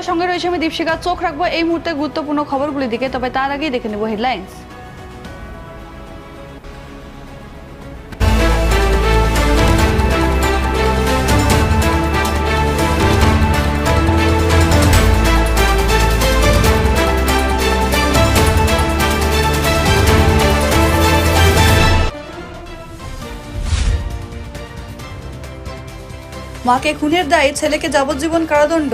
বাংলার সঙ্গে রয়েছে আমি দীপশিকা চোখ রাখব এই মুহূর্তে গুরুত্বপূর্ণ খবরগুলির দিকে, তবে তার আগেই দেখে নেব হেডলাইন্স। মাকে খুনের দায়ে ছেলেকে যাবজ্জীবন কারাদণ্ড।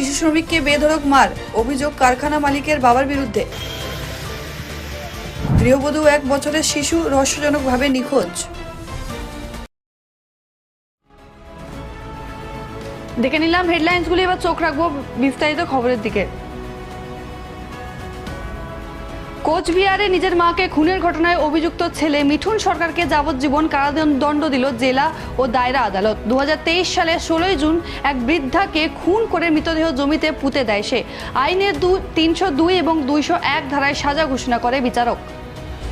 শিশু শ্রমিককে বেধড়ক মার, অভিযোগ কারখানা মালিকের বাবার বিরুদ্ধে। গৃহবধূ এক বছরের শিশু রহস্যজনকভাবে নিখোঁজ। দেখে নিলাম হেডলাইন্সগুলি এবার চোখ রাখব বিস্তারিত খবরের দিকে। কোচবিহারে নিজের মাকে খুনের ঘটনায় অভিযুক্ত ছেলে মিঠুন সরকারকে যাবজ্জীবন কারাদণ্ড দিল জেলা ও দায়রা আদালত। দুহাজার তেইশ সালে ষোলোই জুন এক বৃদ্ধাকে খুন করে মৃতদেহ জমিতে পুঁতে দেয় সে। আইনের দু তিনশো দুই এবং দুইশো এক ধারায় সাজা ঘোষণা করে বিচারক।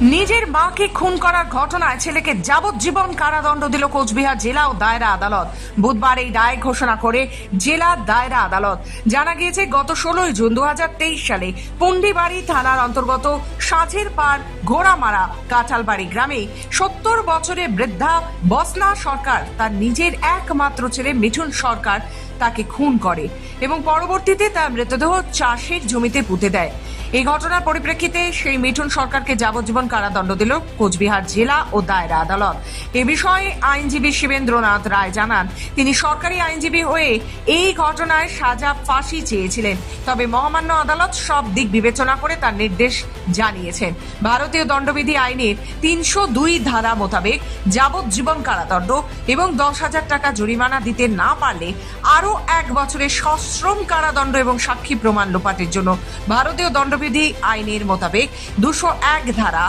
নিজের মাকে খুন করার ঘটনায় ছেলেকে যাবজ্জীবন কারাদণ্ড দিল কোচবিহার জেলা ও দায়রা আদালত। বুধবার এই রায় ঘোষণা করে জেলা দায়রা আদালত। জানা গিয়েছে, গত ষোলোই জুন দুহাজার তেইশ সালে পুন্ডিবাড়ি থানার অন্তর্গত সাঁচের পাড় ঘোড়ামারা কাঁঠালবাড়ি গ্রামে সত্তর বছরে বৃদ্ধা বসনা সরকার, তার নিজের একমাত্র ছেলে মিঠুন সরকার, তাকে খুন করে এবং পরবর্তীতে তার মৃতদেহ চাষের জমিতে পুঁতে দেয়। এই ঘটনার পরিপ্রেক্ষিতে সেই মিঠুন সরকারকে যাবজ্জীবন কারাদণ্ড দিল কোচবিহার জেলা ও দায়রা আদালত। এ বিষয়ে আইনজীবী শিবেন্দ্রনাথ রায় জানান, তিনি সরকারি আইনজীবী হয়ে এই ঘটনায় সাজা ফাঁসি চেয়েছিলেন। তবে মহামান্য আদালত সব দিক বিবেচনা করে তার নির্দেশ জানিয়েছেন। ভারতীয় দণ্ডবিধি আইনের তিনশো দুই ধারা মোতাবেক যাবজ্জীবন কারাদণ্ড এবং দশ হাজার টাকা জরিমানা দিতে না পারলে আরও এক বছরের সশ্রম কারাদণ্ড এবং সাক্ষী প্রমাণ লোপাটের জন্য ভারতীয় দণ্ডবিধি আইনের মোতাবেক দুশো এক ধারা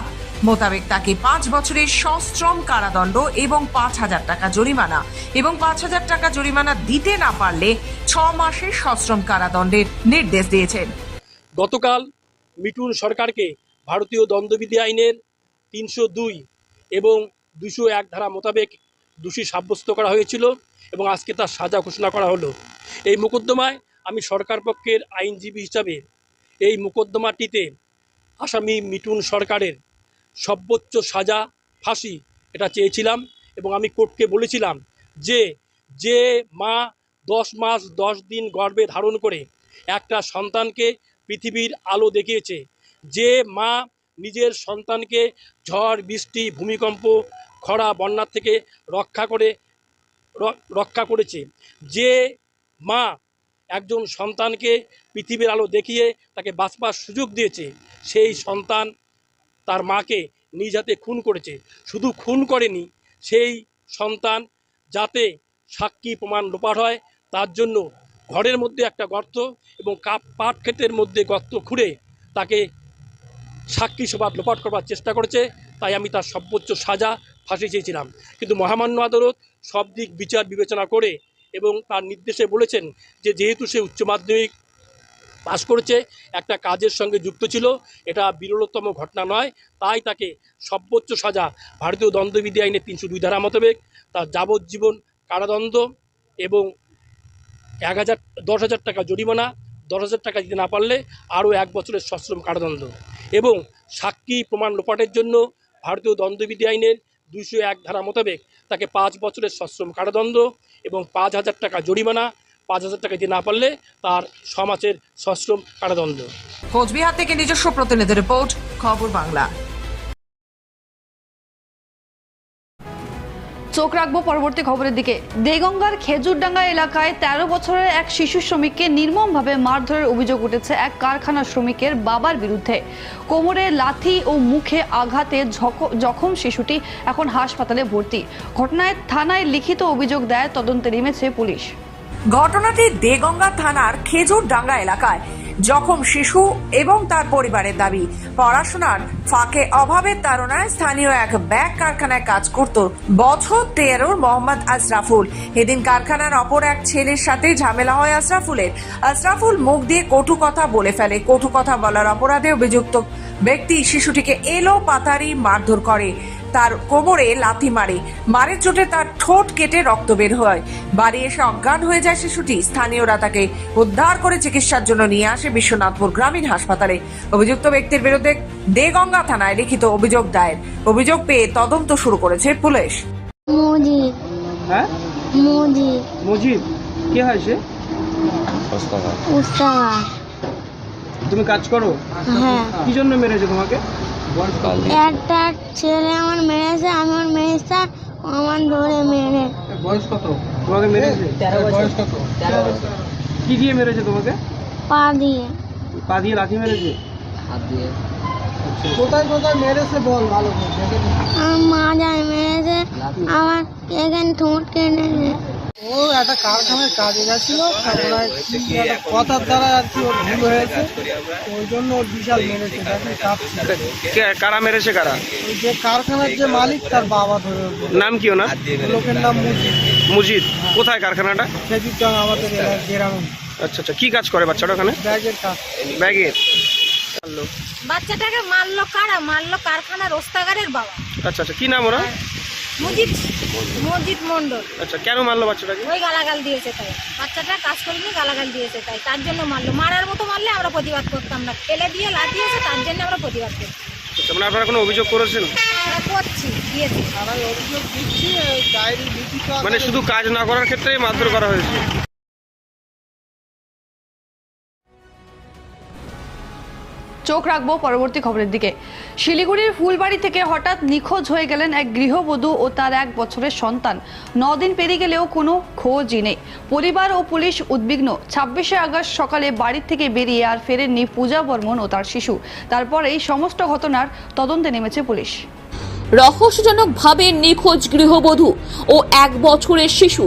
মোতাবেক তাকে পাঁচ বছরের সশ্রম কারাদণ্ড এবং পাঁচ হাজার টাকা জরিমানা এবং পাঁচ হাজার টাকা জরিমানা দিতে না পারলে ছ মাসের সশ্রম কারাদণ্ডের নির্দেশ দিয়েছেন। গতকাল মিঠুন সরকারকে ভারতীয় দণ্ডবিধি আইনের তিনশো দুই এবং দুশো এক ধারা মোতাবেক দোষী সাব্যস্ত করা হয়েছিল এবং আজকে তার সাজা ঘোষণা করা হলো। এই মোকদ্দমায় আমি সরকার পক্ষের আইনজীবী হিসাবে এই মোকদ্দমাটিতে আসামি মিঠুন সরকারের সর্বোচ্চ সাজা, ফাঁসি, এটা চেয়েছিলাম এবং আমি কোর্টকে বলেছিলাম যে যে মা দশ মাস দশ দিন গর্ভে ধারণ করে একটা সন্তানকে পৃথিবীর আলো দেখিয়েছে, যে মা নিজের সন্তানকে ঝড়, বৃষ্টি, ভূমিকম্প, খরা বন্যার থেকে রক্ষা করে রক্ষা করেছে, যে মা একজন সন্তানকে পৃথিবীর আলো দেখিয়ে তাকে বাঁচবার সুযোগ দিয়েছে, সেই সন্তান তার মাকে নিজ হাতে খুন করেছে। শুধু খুন করেনি, সেই সন্তান যাতে সাক্ষী প্রমাণ লোপাট হয়, তার জন্য ঘরের মধ্যে একটা গর্ত এবং কাপ, পাট ক্ষেতের মধ্যে গর্ত খুঁড়ে তাকে সাক্ষী সভা লোপাট করবার চেষ্টা করেছে, তাই আমি তার সর্বোচ্চ সাজা ফাঁসি চেয়েছিলাম। কিন্তু মহামান্য আদালত সব দিক বিচার বিবেচনা করে এবং তার নির্দেশে বলেছেন যে যেহেতু সে উচ্চ মাধ্যমিক পাশ করেছে, একটা কাজের সঙ্গে যুক্ত ছিল, এটা বিরলতম ঘটনা নয়। তাই তাকে সর্বোচ্চ সাজা ভারতীয় দণ্ডবিধি আইনে তিনশো দুই ধারা মোতাবেক তার যাবজ্জীবন কারাদণ্ড এবং এক হাজার, দশ হাজার টাকা জরিমানা, দশ হাজার টাকা দিতে না পারলে আরও এক বছরের সশ্রম কারাদণ্ড এবং সাক্ষী প্রমাণ লোপাটের জন্য ভারতীয় দণ্ডবিধি আইনের দুইশো এক ধারা মোতাবেক তাকে পাঁচ বছরের সশ্রম কারাদণ্ড এবং পাঁচ হাজার টাকা জরিমানা, পাঁচ হাজার টাকা দিতে না পারলে তার সমাজের সশ্রম কারাদণ্ড। কোচবিহার থেকে নিজস্ব প্রতিনিধি রিপোর্ট, খবর বাংলা। চোখ রাখব পরবর্তী খবরের দিকে। দেগঙ্গার খেজুরডাঙ্গা এলাকায় তেরো বছরের এক শিশু শ্রমিককে নির্মমভাবে মারধরের অভিযোগ উঠেছে এক কারখানা শ্রমিকের বাবার বিরুদ্ধে। কোমরে লাথি ও মুখে আঘাতে জখম শিশুটি এখন হাসপাতালে ভর্তি। ঘটনায় থানায় লিখিত অভিযোগ দেয় তদন্তে নেমেছে পুলিশ। ঘটনাটি দেগঙ্গা থানার খেজুরডাঙ্গা এলাকায়। জখম শিশু এবং তার পরিবারের দাবি। পড়াশোনার ফাঁকে অভাবের তাড়নায় স্থানীয় এক ব্যাগ কারখানায় কাজ করত বছর তেরোর মোহাম্মদ আশরাফুল। এদিন কারখানার অপর এক ছেলের সাথে ঝামেলা হয় আশরাফুলের। আশরাফুল মুখ দিয়ে কটু কথা বলে ফেলে। কটু কথা বলার অপরাধে অভিযুক্ত ব্যক্তি শিশুটিকে এলো পাতারি মারধর করে। তার কোমরে লাথি মারে। মারের চোটে তার ঠোঁট কেটে রক্ত বের হয়। বাড়ি এসে অজ্ঞান হয়ে যায় শিশুটি। স্থানীয়রা তাকে উদ্ধার করে চিকিৎসার জন্য নিয়ে আসে বিশ্বনাথপুর গ্রামীণ হাসপাতালে। অভিযুক্ত ব্যক্তির বিরুদ্ধে দেগঙ্গা থানায় লিখিত অভিযোগ দায়ের। অভিযোগ পেয়ে তদন্ত শুরু করেছে পুলিশ। মুজিব। হ্যাঁ? মুজিব। কে হয় সে? তুমি কাজ করো? হ্যাঁ। কি জন্য মেরেছে তোমাকে? একটা ছেলে আমার মেরেছে আমি ওর মেরেছে আমার ধরে মেরে বয়স কত তোমাকে মেরেছে বয়স কত কি দিয়ে মেরেছে তোমাকে পা দিয়ে পা দিয়ে লাঠি মেরেছে কোথায় কোথায় মেরেছে বল ভালো করে দেখে নি। আমার মা যায় মেরেছে আমার এখানে ঠোঁট কেটেছে ও একটা কারখানায় কাজে গেছিল তারপরে কি কথার দ্বারা আর কি ওর ভুল হয়েছে ওই জন্য ওর বিশাল মেরেছে কারা মেরেছে কারা? ওই যে কারখানার যে মালিক তার বাবা ধরে নাম কি ওনার? লোকের নাম মুজিব। মুজিদ কোথায় কারখানাটা? খেজুরটাং আমাদের গ্রামে। আচ্ছা আচ্ছা। কি কাজ করে বাচ্চাটা ওখানে? ব্যাগের কাজ। ব্যাগের বাচ্চাটাকে মারলো কারা? মারলো কারখানার ওস্তাগারের বাবা। আচ্ছা আচ্ছা। কি নাম ওরা মজিদ মজিদ মন্ডল আচ্ছা কেন মারলো বাচ্চাটাকে? ওই গালাগাল দিয়েছে তাই। বাচ্চাটা কাজ করিনি গালাগাল দিয়েছে তাই। তার জন্য মারলো। মারার মতো মারলে আমরা প্রতিবাদ করতাম না। ফেলে দিয়ে লাঠিয়েছে তার জন্য আমরা প্রতিবাদ করতাম। আচ্ছা মানে আপনারা কোনো অভিযোগ করেছেন? আমরা করছি দিয়েছি। থানায় অভিযোগ দিচ্ছি ডায়েরি মানে শুধু কাজ না করার ক্ষেত্রেই মারধর করা হয়েছে? চোখ রাখব পরবর্তী খবরের দিকে। শিলিগুড়ির ফুলবাড়ি থেকে হঠাৎ নিখোঁজ হয়ে গেলেন এক গৃহবধূ ও তার এক বছরের সন্তান। দিন পেরিয়ে গেলেও কোনো খোঁজই নেই। পরিবার ও পুলিশ উদ্বিগ্ন। ছাব্বিশে আগস্ট সকালে বাড়ি থেকে বেরিয়ে আর ফেরেননি পূজা বর্মন ও তার শিশু। তারপর এই সমস্ত ঘটনার তদন্তে নেমেছে পুলিশ। রহস্যজনকভাবে নিখোঁজ গৃহবধূ ও এক বছরের শিশু।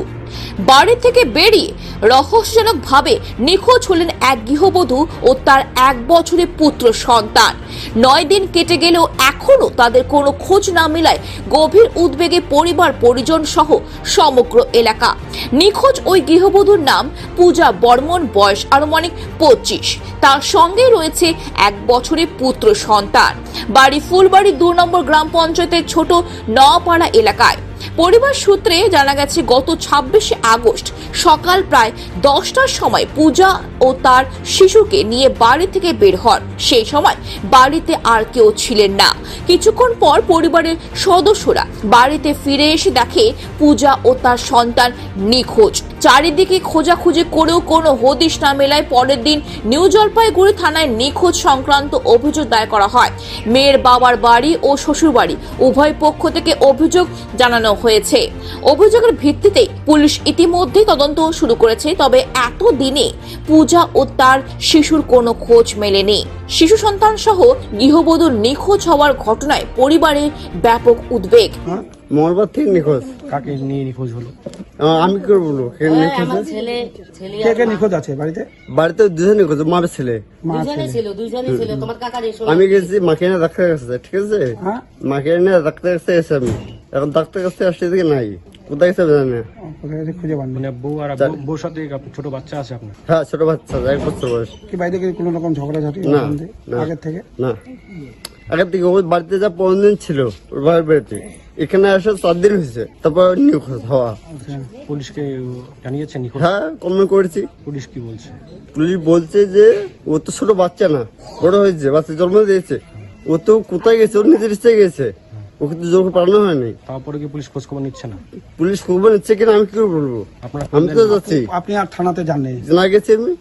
বাড়ি থেকে বেরিয়ে রহস্যজনকভাবে নিখোঁজ হলেন এক গৃহবধূ ও তার এক বছরের পুত্র সন্তান। নয় দিন কেটে গেলেও এখনও তাদের কোনো খোঁজ না মেলায় গভীর উদ্বেগে পরিবার, পরিজন সহ সমগ্র এলাকা। নিখোঁজ ওই গৃহবধূর নাম পূজা বর্মন, বয়স আনুমানিক পঁচিশ। তার সঙ্গে রয়েছে এক বছরের পুত্র সন্তান। বাড়ি ফুলবাড়ি দু নম্বর গ্রাম পঞ্চায়েতের ছোট নপাড়া এলাকায়। পরিবার সূত্রে জানা গেছে, গত ছাব্বিশে আগস্ট সকাল প্রায় দশটার সময় পূজা ও তার শিশুকে নিয়ে বাড়ি থেকে বের হন। সেই সময় বাড়িতে আর কেউ ছিলেন না। কিছুক্ষণ পর পরিবারের সদস্যরা বাড়িতে ফিরে এসে দেখে পূজা ও তার সন্তান নিখোঁজ। চারিদিকে খোঁজাখুঁজি করেও কোনো হদিশ না মেলায় পরের দিন নিউ জলপাইগুড়ি থানায় নিখোঁজ সংক্রান্ত অভিযোগ দায়ের করা হয়। মেয়ের বাবার বাড়ি ও শ্বশুর বাড়ি উভয় পক্ষ থেকে অভিযোগ জানানো হয়েছে। অভিযোগের ভিত্তিতে পুলিশ ইতিমধ্যেই তদন্ত শুরু করেছে, তবে এত দিনে পূজা ও তার শিশুর কোনো খোঁজ মেলেনি। শিশু সন্তান সহ গৃহবধূর নিখোঁজ হওয়ার ঘটনায় পরিবারে ব্যাপক উদ্বেগ। মঙ্গলবার থেকে নিখোঁজ? কাকে নিয়ে নিখোঁজ হলো? আমি কি বলব কে নিখোঁজ কে কে নিখোঁজ আছে বাড়িতে? বাড়িতে দুজন নিখোঁজ মার ছেলে। মা ছেলে। আমি গেছি মাকে এনে ডাক্তার কাছে ঠিক আছে? হ্যাঁ? মাকে এনে ডাক্তার কাছে গেছি আমি। এখন ডাক্তার কাছে আসতে দিকে নাই। কোথায় গেছে জানি না। খুঁজে পান মানে বউ আর বউর সাথে ছোট বাচ্চা আছে আপনার? হ্যাঁ ছোট বাচ্চা এক বছর বয়স। কি বাড়িতে কি কোনো রকম ঝগড়াঝাটি না না। আগের থেকে? না। আগের থেকে ওর বাড়িতে যা পনেরো দিন ছিল ওর বাবার বাড়িতে। এখানে আসা চার দিন হয়েছে তারপর নিখোঁজ হওয়া। আচ্ছা, পুলিশকে জানিয়েছে হ্যাঁ কমে করেছি। পুলিশ কি বলছে? পুলিশ বলছে যে ও তো ছোট বাচ্চা না বড় হয়েছে বাচ্চা জন্ম দিয়েছে। ও তো কোথায় গেছে? ওর নিজের ইচ্ছে গেছে। ওকে তো জোর করে পাঠানো হয়নি। তারপরে কি পুলিশ খোঁজ খবর নিচ্ছে না? পুলিশ খবর নিচ্ছে কিনা আমি কি করে বলব? আমি তো যাচ্ছি। আপনি আর থানাতে যান নেই না গেছি আমি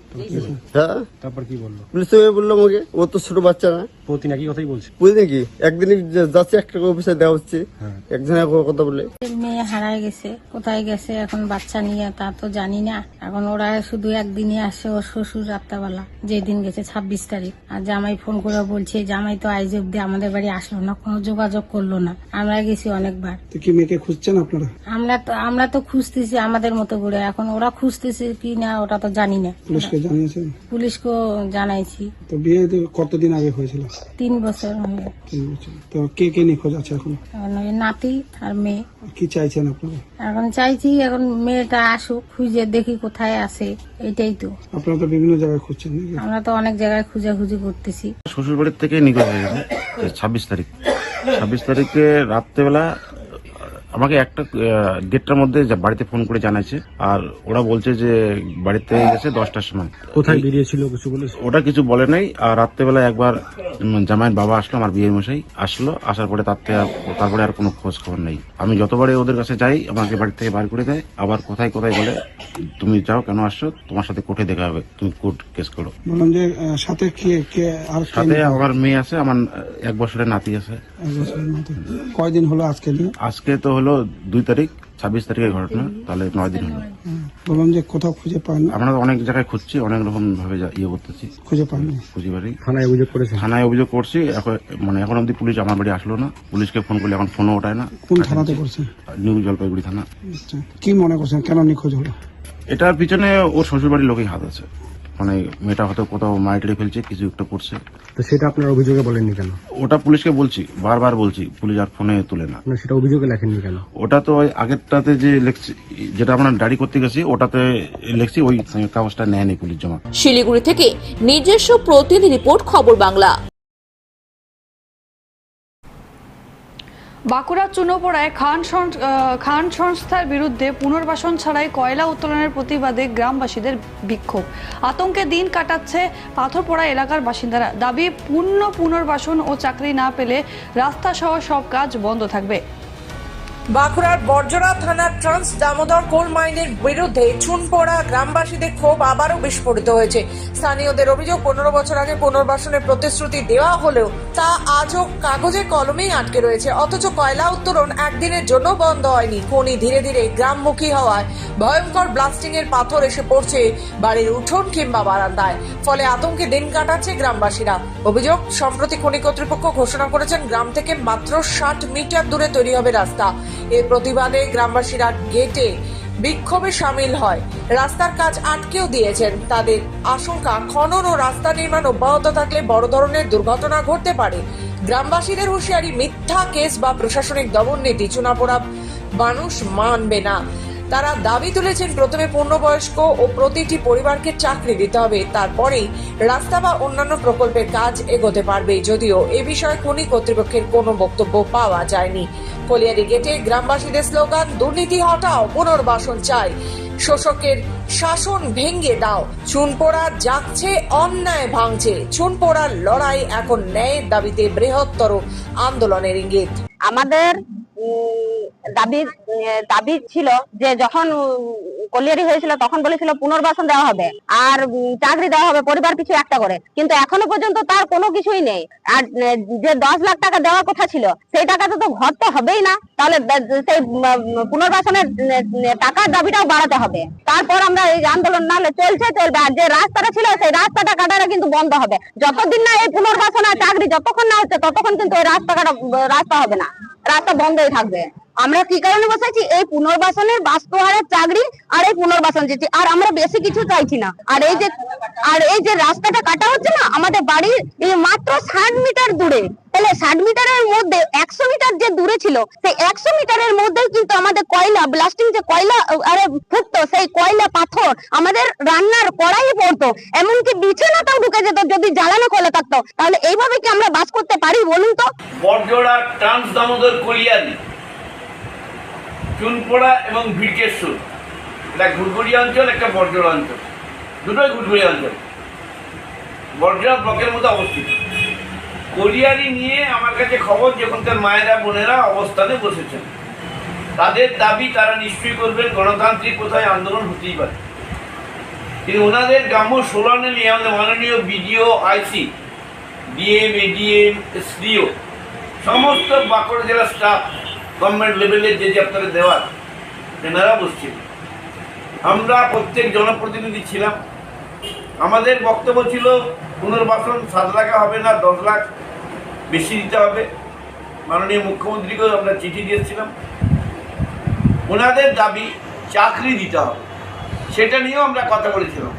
হ্যাঁ। তারপর কি বলল? পুলিশ তো বলল আমাকে। ও তো ছোট বাচ্চা না। প্রতিদিন একই কথাই বলছে। বুঝলি কি? একদিন যাচ্ছে একটা অফিসে দেওয়া হচ্ছে। হ্যাঁ। একজনের কথা বলে। মেয়ে হারায় গেছে। কোথায় গেছে? এখন বাচ্চা নিয়ে তা তো জানি না। এখন ওরা শুধু একদিনই আসে ওর শ্বশুর রাত্রাবেলা। যেদিন গেছে ছাব্বিশ তারিখ। আর জামাই ফোন করে বলছে জামাই তো আইজ অব্দি আমাদের বাড়ি আসলো না। কোনো যোগাযোগ করল না। আমরা গেছি অনেকবার। তো কি মেয়েকে খুঁজছেন আপনারা? আমরা তো আমরা তো খুঁজতেছি আমাদের মতো করে এখন ওরা খুঁজতেছে কি না ওটা তো জানি না। পুলিশকে জানিয়েছেন? পুলিশকেও জানাইছি। তো বিয়ে তো কতদিন আগে হয়েছিল? তিন বছর হলো তিন বছর। তো কে কে নিখোঁজ আছে এখন? এখন ওই নাতি আর মেয়ে। কি চাইছেন আপনারা? এখন চাইছি এখন মেয়েটা আসুক খুঁজে দেখি কোথায় আছে এটাই তো। আপনারা তো বিভিন্ন জায়গায় খুঁজছেন নাকি? আমরা তো অনেক জায়গায় খুঁজাখুঁজি করতেছি। শ্বশুর বাড়ির থেকে নিখোঁজ হয়ে গেছে ছাব্বিশ তারিখ। ছাব্বিশ তারিখে রাত্রেবেলা আমাকে একটা দেড়টার মধ্যে বাড়িতে ফোন করে জানাইছে। আর ওরা বলছে যে বাড়িতে গেছে দশটার সময়। কোথায় বেরিয়েছিল কিছু বলে ওটা কিছু বলে নাই। আর রাত্রেবেলা একবার জামাইয়ের বাবা আসলো আমার বিয়ের মশাই আসলো আসার পরে তার থেকে তারপরে আর কোনো খোঁজ খবর নেই। আমি যতবারই ওদের কাছে যাই আমাকে বাড়ি থেকে বার করে দেয় আবার কোথায় কোথায় বলে তুমি যাও কেন আসছো? তোমার সাথে কোর্টে দেখা হবে তুমি কোর্ট কেস করো। বললাম যে সাথে কে কে আর সাথে আমার মেয়ে আছে আমার এক বছরের নাতি আছে। এক বছরের মতো। কয়দিন হলো আজকে আজকে তো হলো দুই তারিখ ছাব্বিশ তারিখের ঘটনা তাহলে নয় দিন হলো। বললাম যে কোথাও খুঁজে পান আমরা অনেক জায়গায় খুঁজছি অনেক রকম ভাবে যা- ইয়ে করতেছি। খুঁজে পান খুঁজে পারি থানায় অভিযোগ করেছে থানায় অভিযোগ করছি এখন মানে এখন অব্দি পুলিশ আমার বাড়ি আসলো না। পুলিশকে ফোন করলে এখন ফোনও ওঠায় না। কোন থানাতে করছেন? নিউ জলপাইগুড়ি থানা। আচ্ছা। কি মনে করছেন? কেন নিখোঁজ হলো? এটার পিছনে ওর শ্বশুর বাড়ির লোকেই হাত আছে। মানে মেয়েটা হয়তো কোথাও মাইটেড়ে ফেলছে কিছু একটা করছে। তো সেটা আপনার অভিযোগে বলেননি কেন? ওটা পুলিশকে বলছি বারবার বলছি পুলিশ আর ফোনে তুলে না। না সেটা অভিযোগে লেখেননি কেন? ওটা তো ওই আগেরটাতে যে লেখছি যেটা আমরা ডাড়ি করতে গেছি ওটাতে লেখছি ওই কাগজটা নেয়নি পুলিশ জমা। শিলিগুড়ি থেকে নিজস্ব প্রতিনিধি রিপোর্ট খবর বাংলা। বাঁকুড়া চুনোপড়ায় খান খান সংস্থার বিরুদ্ধে পুনর্বাসন ছাড়াই কয়লা উত্তোলনের প্রতিবাদে গ্রামবাসীদের বিক্ষোভ। আতঙ্কে দিন কাটাচ্ছে পাথরপড়া এলাকার বাসিন্দারা। দাবি, পূর্ণ পুনর্বাসন ও চাকরি না পেলে রাস্তা সহ সব কাজ বন্ধ থাকবে। বাঁকুড়ার বর্জরা থানার ট্রান্স দামোদর কোল মাইনের বিরুদ্ধে চুনপোড়া গ্রামবাসীদের ক্ষোভ আবারও বিস্ফোরিত হয়েছে। স্থানীয়দের অভিযোগ, পনেরো বছর আগে পুনর্বাসনের প্রতিশ্রুতি দেওয়া হলেও তা আজও কাগজে কলমেই আটকে রয়েছে। অথচ কয়লা উত্তোলন একদিনের জন্য বন্ধ হয়নি। খনি ধীরে ধীরে গ্রামমুখী হওয়ায় ভয়ঙ্কর ব্লাস্টিং এর পাথর এসে পড়ছে বাড়ির উঠোন কিংবা বারান্দায়। ফলে আতঙ্কে দিন কাটাচ্ছে গ্রামবাসীরা। অভিযোগ, সম্প্রতি খনি কর্তৃপক্ষ ঘোষণা করেছেন, গ্রাম থেকে মাত্র ষাট মিটার দূরে তৈরি হবে রাস্তা। এর প্রতিবাদে গ্রামবাসীরা গেটে বিক্ষোভে সামিল হয়। রাস্তার কাজ আটকেও দিয়েছেন। তাদের আশঙ্কা, খনন ও রাস্তা নির্মাণ অব্যাহত থাকলে বড় ধরনের দুর্ঘটনা ঘটতে পারে। গ্রামবাসীদের হুঁশিয়ারি, মিথ্যা কেস বা প্রশাসনিক দমন নীতি চুনাপোড়া মানুষ মানবে না। তারা দাবি তুলেছেন প্রথমে পূর্ণবয়স্ক ও প্রতিটি পরিবারকে চাকরি দিতে হবে। তারপরেই রাস্তা বা অন্যান্য প্রকল্পের কাজ এগোতে পারবে। যদিও এ বিষয়ে খনি কর্তৃপক্ষের কোনো বক্তব্য পাওয়া যায়নি। কলিয়ারি গেটে গ্রামবাসীদের স্লোগান, দুর্নীতি হটাও, পুনর্বাসন চাই। শোষকের শাসন ভেঙ্গে দাও। চুনপোড়া জাগছে, অন্যায় ভাঙছে। চুনপোড়ার লড়াই এখন ন্যায়ের দাবিতে বৃহত্তর আন্দোলনের ইঙ্গিত। আমাদের দাবি দাবি ছিল যে যখন কলিয়ারি হয়েছিল তখন বলেছিল পুনর্বাসন দেওয়া হবে আর চাকরি দেওয়া হবে পরিবার পিছু একটা করে। কিন্তু এখনও পর্যন্ত তার কোনো কিছুই নেই। আর যে দশ লাখ টাকা দেওয়ার কথা ছিল, সেই টাকাতে তো ঘর তো হবেই না। তাহলে সেই পুনর্বাসনের টাকার দাবিটাও বাড়াতে হবে। তারপর আমরা এই আন্দোলন নাহলে চলছে, চলবে। আর যে রাস্তাটা ছিল, সেই রাস্তাটা কাটাটা কিন্তু বন্ধ হবে। যতদিন না এই পুনর্বাসন আর চাকরি যতক্ষণ না হচ্ছে, ততক্ষণ কিন্তু এই রাস্তা কাটা, রাস্তা হবে না। রাস্তা বন্ধই থাকবে। আমরা কি কারণে বসেছি এই পুনর্বাসনের বাস্তবায়নের চাকরি আর এই পুনর্বাসন যেটি আর আমরা বেশি কিছু চাইছি না। আর এই যে আর এই যে রাস্তাটা কাটা হচ্ছে না, আমাদের বাড়ির মাত্র ষাট মিটার দূরে, তাহলে ষাট মিটারের মধ্যে একশো মিটার যে দূরে ছিল, সেই একশো মিটারের মধ্যেই কিন্তু আমাদের কয়লা ব্লাস্টিং যে কয়লা, আরে ফুটতো, সেই কয়লা পাথর আমাদের রান্নার কড়াইয়ে পড়তো। এমনকি বিছানাটাও ঢুকে যেত, যদি জ্বালানো কয়লা থাকতো। তাহলে এইভাবে কি আমরা বাস করতে পারি, বলুন তো? বরজোড়া ট্রান্স দামোদর কলিয়ারি চুনপোড়া এবং ভিড়কেশ্বর একটা ঘুরঘুরি অঞ্চল, একটা বরজোড়া অঞ্চল। দুটোই ঘুরঘুরি অঞ্চল বরজোড়া ব্লকের মধ্যে অবস্থিত। কলিয়ারি নিয়ে আমার কাছে খবর যে ওখানকার মায়েরা, বোনেরা অবস্থানে বসেছেন। তাদের দাবি, তারা নিশ্চয়ই করবেন, গণতান্ত্রিক কোথায় আন্দোলন হতেই পারে। কিন্তু ওনাদের গ্রাম্য সোলানে নিয়ে আমাদের মাননীয় BDO, IC, DM, ADM, SDO, সমস্ত বাঁকুড়া জেলা স্টাফ, গভর্নমেন্ট লেভেলের যে যে আপনারা দেওয়ার তেনারা বসছিল আমরা প্রত্যেক জনপ্রতিনিধি ছিলাম। আমাদের বক্তব্য ছিল, পুনর্বাসন সাত লাখে হবে না, দশ লাখ বেশি দিতে হবে। মাননীয় মুখ্যমন্ত্রীকেও আমরা চিঠি দিয়েছিলাম। ওনাদের দাবি, চাকরি দিতে হবে। সেটা নিয়েও আমরা কথা বলেছিলাম।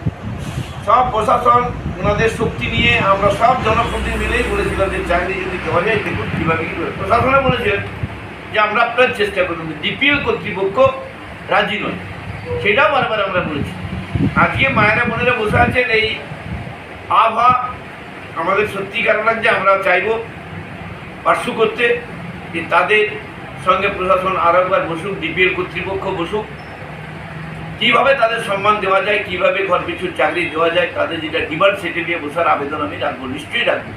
সব প্রশাসন, ওনাদের শক্তি নিয়ে আমরা সব জনপ্রতিনিধি মিলেই বলেছিলাম যে, চাকরি যদি দেওয়া যায়, দেখুন কীভাবে কী প্রশাসনে বলেছিলেন যে, আমরা আপনার চেষ্টা করুন। ডিপিএল কর্তৃপক্ষ রাজি নয়। সেটাও বারবার আমরা বলেছি। আজকে মায়েরা বোনেরা বসে আছেন এই আভা আমাদের সত্যি খারাপ যে আমরা চাইব পার্শ্ব করতে যে তাদের সঙ্গে প্রশাসন আরও একবার বসুক, ডিপিএল কর্তৃপক্ষ বসুক। কীভাবে তাদের সম্মান দেওয়া যায়, কীভাবে ঘর পিছু চাকরি দেওয়া যায়, তাদের যেটা ডিমান্ড সেটা নিয়ে বসার আবেদন আমি রাখব, নিশ্চয়ই রাখব।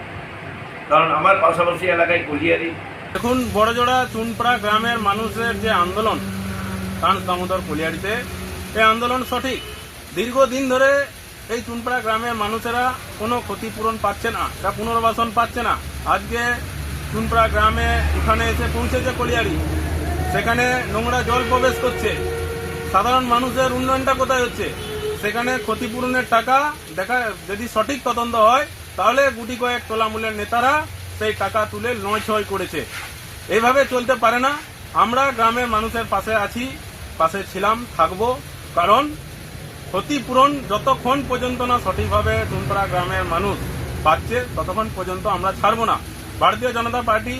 কারণ আমার পাশাপাশি এলাকায় কলিয়ারি দেখুন, বড়জোড়া চুনপাড়া গ্রামের মানুষের যে আন্দোলন কান দামোদর কলিয়ারিতে এই আন্দোলন সঠিক। দীর্ঘদিন ধরে এই চুনপাড়া গ্রামের মানুষেরা কোনো ক্ষতিপূরণ পাচ্ছে না, বা পুনর্বাসন পাচ্ছে না। আজকে চুনপাড়া গ্রামে উঠানে এসে পৌঁছেছে কলিয়ারি সেখানে নোংরা জল প্রবেশ করছে। সাধারণ মানুষের উন্নয়নটা কোথায় হচ্ছে? সেখানে ক্ষতিপূরণের টাকা দেখা, যদি সঠিক তদন্ত হয়, তাহলে গুটি কয়েক তোলামূলের নেতারা সেই টাকা তুলে নয় ছয় করেছে। এইভাবে চলতে পারে না। আমরা গ্রামের মানুষের পাশে আছি। পাশে ছিলাম, থাকব। কারণ ক্ষতিপূরণ যতক্ষণ পর্যন্ত না সঠিকভাবে টুনপাড়া গ্রামের মানুষ পাচ্ছে ততক্ষণ পর্যন্ত আমরা ছাড়বো না। ভারতীয় জনতা পার্টি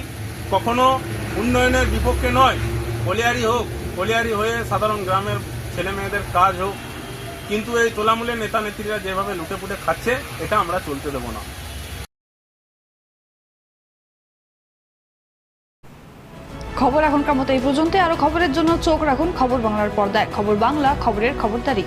কখনো উন্নয়নের বিপক্ষে নয়। কলিয়ারি হোক কলিয়ারি হয়ে সাধারণ গ্রামের ছেলে মেয়েদের কাজ হোক। কিন্তু এই তোলামূলের নেতা নেত্রীরা যেভাবে লুটে পুটে খাচ্ছে, এটা আমরা চলতে দেবো না। খবর এখনকার মতো এই পর্যন্ত আরও খবরের জন্য চোখ রাখুন খবর বাংলার পর্দায়। খবর বাংলা, খবরের খবরদারি।